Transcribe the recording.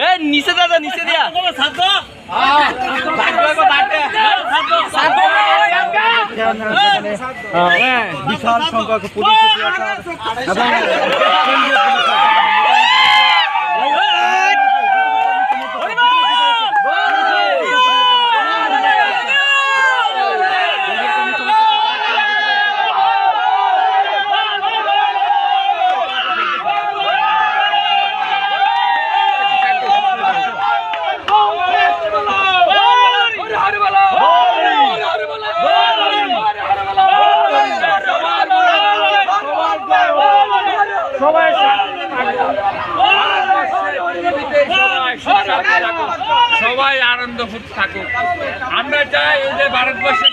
এ নিচে দাদা নিচে দিয়া বিশাল সংখ্যক পুলিশ সবাই আনন্দ থাকুক। আমরা চাই এই যে ভারতবর্ষের